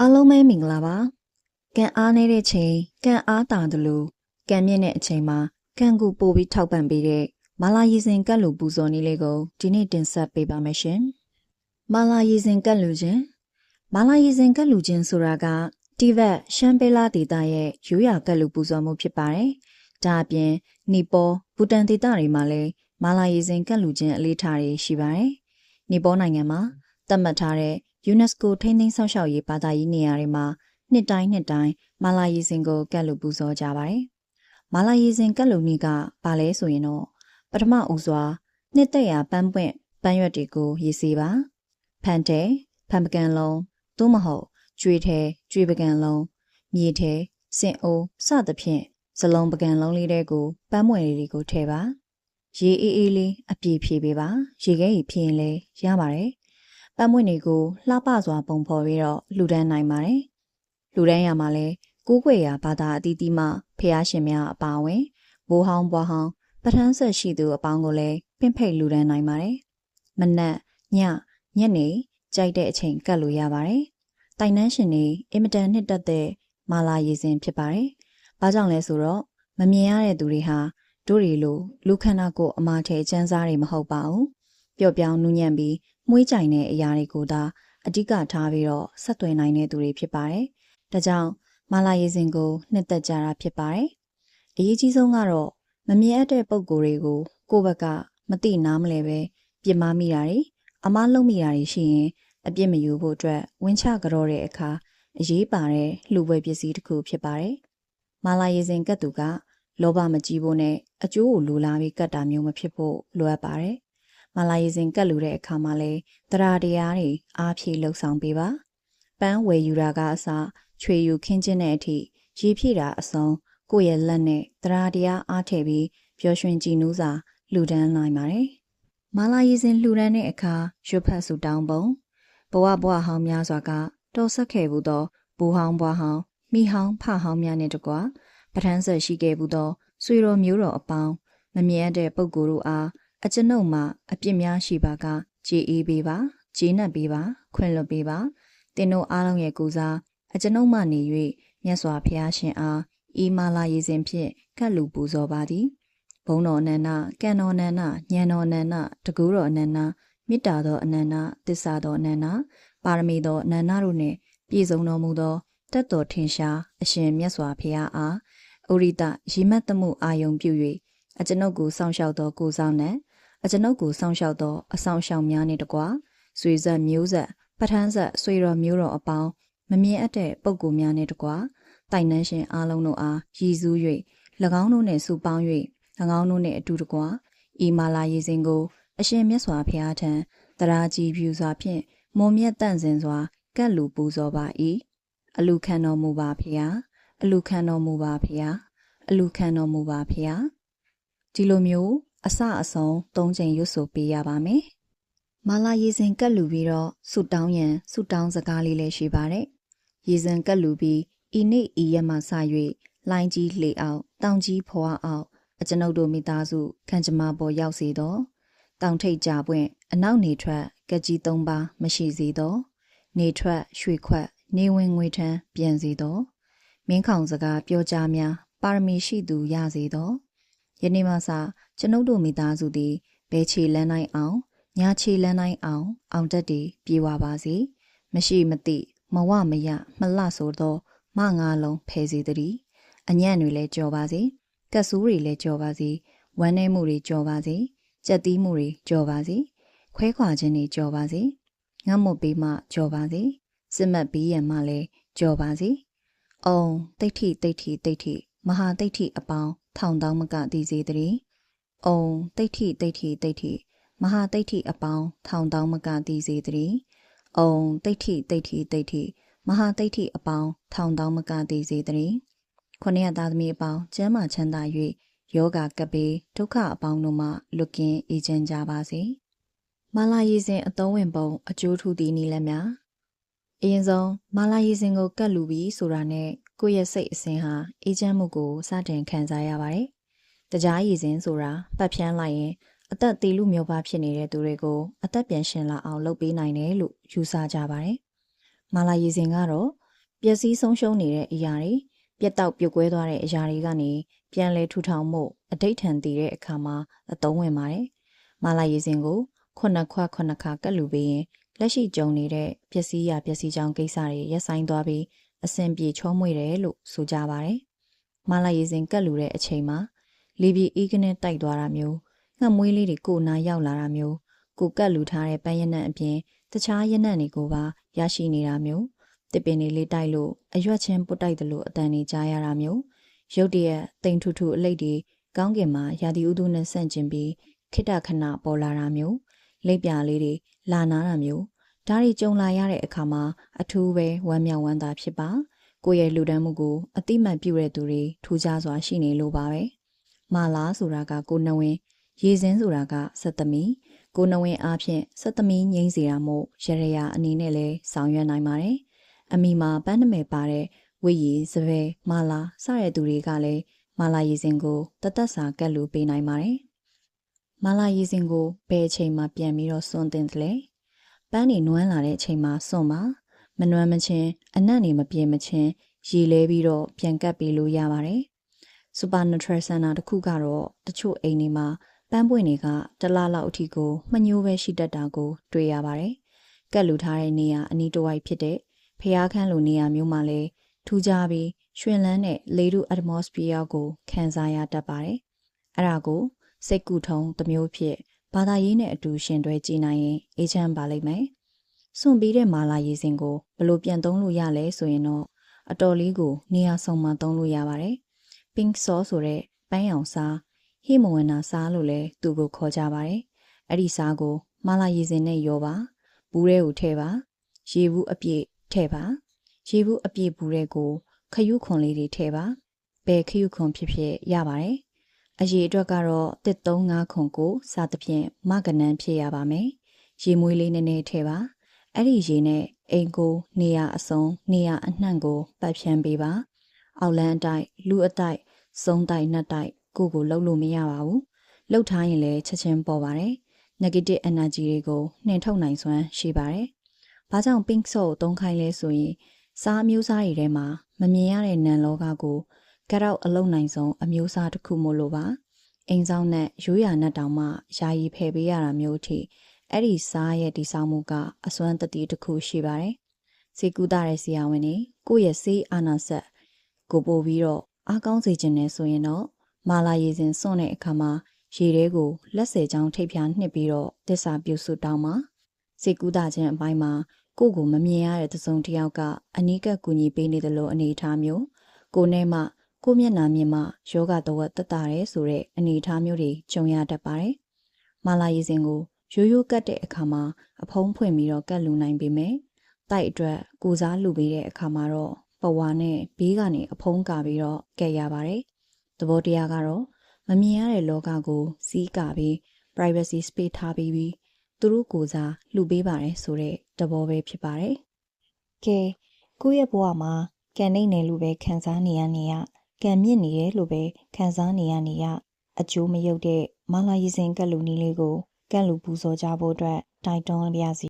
အားလုံးပဲမင်္ဂလာပါကံအားနေတဲ့ချိန်ကံအားတာတယ်လို့ကံမြင့်တဲ့အချိန်မှာကံကူပို့ပြီးထောက်ပံ့ပေးတဲ့မာလာရီစင်ကတ်လူပူဇော်နည်းလေးကိုဒီနေ့တင်ဆက်ပေးပါမယ်ရှင်မာလာရီစင်ကတ်လူချင်းမာလာရီစင်ကတ်လူချင်းဆိုတာကတိဗက်ရှမ်ပေလာဒေတာရဲ့ရိုးရာကတ်လူပူဇော်မှုဖြစ်ပါတယ်ဒါအပြင်နီပေါဘူတန်ဒေတာတွေမှာလည်းမာလာရီစင်ကတ်လူချင်းအလေးထားတွေရှိပါတယ်နီပေါနိုင်ငံမှာသတ်မှတ်ထားတဲ့ UNESCO ထိန်းသိမ်းဆောင်ရှောက်ရေးဘာသာရေးနေရာတွေမှာနှစ်တိုင်းနှစ်တိုင်းမာလာရီစင်ကိုကတ်လို့ပူဇော်ကြပါတယ်။မာလာရီစင်ကတ်လို့နည်းကဘာလဲဆိုရင်တော့ပထမဦးစွာနှစ်သက်ရာပန်းပွင့်ပန်းရွက်တွေကိုရေးစီပါ။ဖန်တဲဖန်ပကံလုံးသို့မဟုတ်ကျွေထဲကျွေပကံလုံးမြေထဲစင်အိုးစသဖြင့်ဇလုံးပကံလုံးလေးတွေကိုပန်းမွယ်လေးတွေကိုထည့်ပါ။ရေအေးအေးလေးအပြည့်ဖြည့်ပေးပါ။ရေခဲကြီးဖြည့်ရင်လည်းရပါတယ်။ ပန်းမွင့်တွေကိုလှပစွာပုံဖော်ပြီးတော့လှူဒန်းနိုင်ပါတယ်။လှူဒန်းရမှာလဲကိုးကွယ်ရာဘာသာအသီးသီးမှဖះရှင်များအပါအဝင်ဘိုးဟောင်းဘွားဟောင်းပထန်းဆက်ရှိသူအပေါင်းကိုလည်းပင့်ဖိတ်လှူဒန်းနိုင်ပါတယ်။မနက်ညညနေကြိုက်တဲ့အချိန်ကတ်လို့ရပါတယ်။တိုင်နှန်းရှင်တွေအင်မတန်နှစ်သက်တဲ့မာလာရည်စင်ဖြစ်ပါတယ်။ဘာကြောင့်လဲဆိုတော့မမြင်ရတဲ့သူတွေဟာတို့တွေလိုလူခန္ဓာကိုယ်အမာထဲကျန်းစားတွေမဟုတ်ပါဘူး။ပျော့ပြောင်းနူးညံ့ပြီး မွေးကြိုင်တဲ့အရာတွေကိုသာအဓိကထားပြီးတော့ဆက်သွယ်နိုင်တဲ့သူတွေဖြစ်ပါတယ်။ဒါကြောင့်မာလာရေစင်ကိုနှစ်သက်ကြတာဖြစ်ပါတယ်။အရေးကြီးဆုံးကတော့မမြင်အပ်တဲ့ပုံကိုယ်တွေကိုကိုယ့်ဘက်ကမသိနားမလဲပဲပြစ်မှားမိတာတွေအမားလုံးမိတာတွေရှိရင်အပြစ်မယူဖို့အတွက်ဝင်းချကြောတဲ့အခါအရေးပါတဲ့လှူပွဲပစ္စည်းတစ်ခုဖြစ်ပါတယ်။မာလာရေစင်ကတ်သူကလောဘမကြီးဖို့နဲ့အကျိုးကိုလိုလားပြီးကတ်တာမျိုးမဖြစ်ဖို့လိုအပ်ပါတယ် မလာရီစင်ကတ်လူတဲ့အခါမှာလဲတရားတရားတွေအားဖြည့်လှုပ်ဆောင်ပေးပါပန်းဝယ်ယူတာကအစချွေယူခင်းခြင်းတဲ့အထိရေဖြည့်တာအစုံကိုယ့်ရဲ့လက်နဲ့တရားတရားအားထည့်ပြီးပျော်ရွှင်ကြည်နူးစွာလှူဒန်းနိုင်ပါတယ်မလာရီစင်လှူဒန်းတဲ့အခါရွတ်ဖတ်ဆူတောင်းပုံဘဝဘဝဟောင်းများစွာကတော်ဆက်ခဲ့ဘူးသောဘူဟောင်းဘွားဟောင်းမိဟောင်းဖဟောင်းများနဲ့တကွပထန်းဆက်ရှိခဲ့ဘူးသောဆွေတော်မျိုးတော်အပေါင်းမမြဲတဲ့ပုံကိုယ်တို့အား အကျွန်ုပ်မှာအပြစ်များရှိပါကကြည်အေးပေးပါဂျေးနပ်ပေးပါ ခွင့်လွတ်ပေးပါတင်တို့အားလုံးရဲ့ကူစားအကျွန်ုပ်မှနေ၍မြတ်စွာဘုရားရှင်အားဤမာလာရည်စဉ်ဖြင့်ကတ်လူပူဇော်ပါသည်ဘုံတော်အနန္တကံတော်အနန္တဉာဏ်တော်အနန္တတကူတော်အနန္တမေတ္တာတော်အနန္တသစ္စာတော်အနန္တပါရမီတော်အနန္တတို့နှင့်ပြည့်စုံတော်မူသောတက်တော်ထင်ရှားအရှင်မြတ်စွာဘုရားအားဩရိတရီမတ်တမှုအာယုံပြု၍အကျွန်ုပ်ကိုစောင့်ရှောက်သောကိုဆောင်နှင့် အကျွန်ုပ်ကိုစောင့်ရှောက်သောအဆောင်ရှောင်များနှင့်တကွဆွေဆက်မျိုးဆက်ပထန်းဆက်ဆွေတော်မျိုးတော်အပေါင်းမမြင်အပ်တဲ့ပုံကိုများနှင့်တကွတိုင်နှန်းရှင်အားလုံးတို့အားရည်စူး၍၎င်းတို့နှင့်စုပေါင်း၍၎င်းတို့နှင့်အတူတကွဤမာလာရည်စင်ကို အရှင်မြတ်စွာဘုရားထံတရာကြီးဖြူစွာဖြင့်မွန်မြတ်တန့်စင်စွာကတ်လူပူဇော်ပါ၏အလူခံတော်မူပါဖျားအလူခံတော်မူပါဖျားအလူခံတော်မူပါဖျားဒီလိုမျိုး အစအဆုံး၃ချိန်ရွတ်ဆိုပေးရပါမယ်။မာလာရေစင်ကတ်လူပြီးတော့ဆုတောင်းရန်ဆုတောင်းစကားလေးလည်းရှိပါတယ်။ရေစင်ကတ်လူပြီးဤနေ့ဤရက်မှစ၍လိုင်းကြီးလှေအောင်တောင်ကြီးဖွာအောင်အကျွန်ုပ်တို့မိသားစုခံကြမ္ပေါ်ရောက်စေတော့တောင်ထိပ်ကြပွင့်အနောက်နေထွက်ကကြီး၃ပါးမရှိစေတော့နေထွက်ရွှေခွက် နေဝင်ငွေထမ်းပြန်စေတော့မင်းခေါင်စကားပြောကြားများပါရမီရှိသူရစေတော့ ယနေ့မှစကျွန်ုပ်တို့မိသားစုသည်ဘဲချေလန်းနိုင်အောင်ညာချေလန်းနိုင်အောင် အောင်တက်တည်ပြေဝပါစေမရှိမသိမဝမရမလှဆိုသောမငါလုံးဖယ်စေတည်းအညံ့တွေလည်းကြော်ပါစေကတ်ဆူးတွေလည်းကြော်ပါစေဝမ်းနည်းမှုတွေကြော်ပါစေကြက်သီးမှုတွေကြော်ပါစေခွဲခွာခြင်းတွေကြော်ပါစေငတ်မွတ်ပေးမှကြော်ပါစေစစ်မတ်ပြီးရမှလည်းကြော်ပါစေအုံတိဋ္ဌိတိဋ္ဌိတိဋ္ဌိမဟာတိဋ္ဌိအပေါင်း ထောင်တောင်းမကတည်စေတည်း။အုံတိဋ္ဌိတိဋ္ဌိတိဋ္ဌိမဟာတိဋ္ဌိအပေါင်းထောင်တောင်းမကတည်စေတည်း။အုံတိဋ္ဌိတိဋ္ဌိတိဋ္ဌိမဟာတိဋ္ဌိအပေါင်းထောင်တောင်းမကတည်စေတည်း။ခုနှစ်သားသမီးအပေါင်းကျမ်းမာချမ်းသာ၍ယောဂကပေဒုက္ခအပေါင်းတို့မှလွတ်ကင်းအေးချမ်းကြပါစေ။မာလာရည်စဉ်အသုံးဝင်ပုံအကျိုးထူးသည့်နည်းလမ်းများအရင်ဆုံးမာလာရည်စဉ်ကိုကတ်လူပြီးဆိုတာနဲ့ ကိုယ့်ရဲ့စိတ်အစဉ်ဟာအေးချမ်းမှုကိုစတင်ခံစားရပါတယ်။တကြားရည်စဉ်ဆိုတာပတ်ဖြန်းလိုက်ရင်အသက်သေးလူမျိုးပါဖြစ်နေတဲ့သူတွေကိုအသက်ပြန်ရှင်လာအောင်လုပ်ပေးနိုင်တယ်လို့ယူဆကြပါတယ်။မာလာရည်စဉ်ကတော့ပျက်စီးဆုံးရှုံးနေတဲ့အရာတွေပြတ်တောက်ပြုတ်ကွဲသွားတဲ့အရာတွေကနေပြန်လဲထူထောင်မှုအတိတ်ထန်တည်တဲ့အခါမှာအသုံးဝင်ပါတယ်။မာလာရည်စင်ကိုခုနှစ်ခွခုနှစ်ခါကတ်လူပေးရင်လက်ရှိကြုံနေတဲ့ပျက်စီးရပျက်စီးကြောင်းကိစ္စတွေရပ်ဆိုင်သွားပြီး အဆင်ပြေချောမွေ့တယ်လို့ဆိုကြပါတယ်။မာလာရည်စင်ကတ်လူတဲ့အချိန်မှာလီဘီအီးကနေတိုက်သွားတာမျိုးငှက်မွေးလေးတွေကိုနာရောက်လာတာမျိုးကိုကတ်လူထားတဲ့ပန်းရနံ့အပြင်တခြားရနံ့တွေကိုပါရရှိနေတာမျိုးတစ်ပင်လေးလေးတိုက်လို့အရွက်ချင်းပုတ်တိုက်တယ်လို့အတန်နေကြားရတာမျိုးရုတ်တရက်တိမ်ထူထူအလိတ်တွေကောင်းကင်မှာရာသီဥတုနဲ့ဆန့်ကျင်ပြီးခိတခဏပေါ်လာတာမျိုးလိပ်ပြာလေးတွေလာနာတာမျိုး ဒါတွေကြုံလာရတဲ့အခါမှာအထူးပဲဝမ်းမြောက်ဝမ်းသာဖြစ်ပါကိုယ့်ရဲ့လူဒန်းမှုကိုအတိမတ်ပြုတဲ့သူတွေထူးခြားစွာရှိနေလို့ပါပဲမာလာဆိုတာကကိုနဝင်းရေစင်းဆိုတာကစက်သမီးကိုနဝင်းအားဖြင့်စက်သမီးငိမ့်စီတာမို့ရရရအနေနဲ့လဲဆောင်ရွက်နိုင်ပါတယ်အမိမှာပန်းနမယ်ပါတဲ့ဝိရီစပယ်မာလာစတဲ့သူတွေကလည်းမာလာရေစင်ကိုတသက်စာကတ်လူပေးနိုင်ပါတယ်မာလာရေစင်ကိုဘယ်အချိန်မှပြန်ပြီးတော့စွန့်တင်တယ်လဲ ပန်းနေနွမ်းလာတဲ့အချိန်မှာစွန့်ပါမနွမ်းမချင်းအနံ့နေမပြေမချင်းရေလဲပြီးတော့ပြန်ကတ်ပေးလို့ရပါတယ်စူပါနူထရယ်စင်တာတစ်ခုကတော့တချို့အိမ်တွေမှာပန်းပွင့်တွေကတလားလောက်အထိကိုမှညိုးပဲရှိတတ်တာကိုတွေ့ရပါတယ်။ကက်လူထားတဲ့နေရာအနီးတစ်ဝိုက်ဖြစ်တဲ့ဖျားခန်းလိုနေရာမျိုးမှာလည်းထူးခြားပြီးရွှင်လန်းတဲ့လေထု atmosphere ကိုခံစားရတတ်ပါတယ်။အဲ့ဒါကိုစိတ်ကူထုံတစ်မျိုးဖြစ် ဘာသာရေးနဲ့အတူရှင်တွဲကြည့်နိုင်ရင်အေးချမ်းပါလိမ့်မယ်။စွန့်ပြီးတဲ့မာလာရေးစင်ကိုဘလို့ပြန်သုံးလို့ရလဲဆိုရင်တော့အတော်လေးကိုနေရာဆောင်မှသုံးလို့ရပါတယ်။ pink sauce ဆိုတဲ့ပန်းရောင်စားဟိမဝန္နာစားလို့လဲသူ့ကိုခေါ်ကြပါတယ်။အဲ့ဒီစားကို မာလာရည်စင်နဲ့ရောပါဘူးထဲကိုထည့်ပါရေဘူးအပြည့်ထည့်ပါရေဘူးအပြည့်ဘူးထဲကိုခရုခွန်လေးတွေထည့်ပါဘယ်ခရုခွန်ဖြစ်ဖြစ်ရပါတယ်။ အရေအတွက်ကတော့တစ်3-5ခွန်ကိုစသဖြင့်မကနန်းဖြစ်ရပါမယ်။ရေမွေးလေးနည်းနည်းထည့်ပါအဲ့ဒီရေနဲ့အိမ်ကိုနေရအစုံနေရအနှံ့ကိုပတ်ဖြန်းပေးပါအောက်လန်းအတိုက်လူအတိုက်စုံတိုက်နှက်တိုက်ကိုကိုလှုပ်လို့မရပါဘူးလှုပ်ထားရင်လည်းချက်ချင်းပေါ်ပါတယ် negative energy တွေကိုနှင်ထုတ်နိုင်စွမ်းရှိပါတယ်ဘာကြောင့် pink soul ကိုသုံးခိုင်းလဲဆိုရင်စားအမျိုးအစားတွေထဲမှာမမြင်ရတဲ့နံလောကကို ကရောက်အလုံးနိုင်ဆုံးအမျိုးအစားတစ်ခုမို့လို့ပါအိမ်ဆောင်နဲ့ရိုးရာနဲ့တောင်မှယာယီဖယ်ပေးရတာမျိုးထိအဲ့ဒီစားရဲ့ဒီဆောင်မှုကအစွမ်းတတိတစ်ခုရှိပါတယ်စေကူတာတဲ့ဆရာဝန်တွေကိုယ့်ရဲ့စေးအာနာဆက်ကိုပို့ပြီးတော့အားကောင်းစေခြင်းနဲ့ဆိုရင်တော့မာလာရည်စင်စွန့်တဲ့အခါမှာရေထဲကိုလက်ဆယ်ချောင်းထိပ်ဖြာနှစ်ပြီးတော့တစ္ဆာပြုစုတောင်းမှာစေကူတာခြင်းအပိုင်းမှာကိုကိုမမြင်ရတဲ့သစုံတစ်ယောက်ကအနီးကပ်ကူညီပေးနေတယ်လို့အနေထားမျိုးကိုနဲ့မှ ကိုမျက်နာမြင်မှယောဂတဝက်တက်တာရဲဆိုတဲ့အနေထားမျိုးတွေကြုံရတတ်ပါတယ်။မာလာရည်စင်ကိုရိုးရိုးကတ်တဲ့အခါမှာအဖုံးဖွင့်ပြီးတော့ကတ်လူနိုင်ပေမဲ့တိုက်အတွက်ကိုစားလူပေးတဲ့အခါမှာတော့ပဝါနဲ့ဘေးကနေအဖုံးကာပြီးတော့ကက်ရပါတယ်။သဘောတရားကတော့မမြင်ရတဲ့လောကကိုစီးကပြီး privacy space ထားပြီးပြီးသူတို့ကိုစားလှူပေးပါတယ်ဆိုတဲ့သဘောပဲဖြစ်ပါတယ်။ကဲကိုယ့်ရဲ့ဘဝမှာကန်နေနေလို့ပဲခံစားနေရနေရ ကံမြင့်နေတယ်လို့ပဲခံစားနေရနေရအကျိုးမရုပ်တဲ့မာလာရီစင်ကက်လူနီလေးကိုကန့်လူပူဇော်ကြဖို့အတွက်တိုက်တွန်းပါရစေ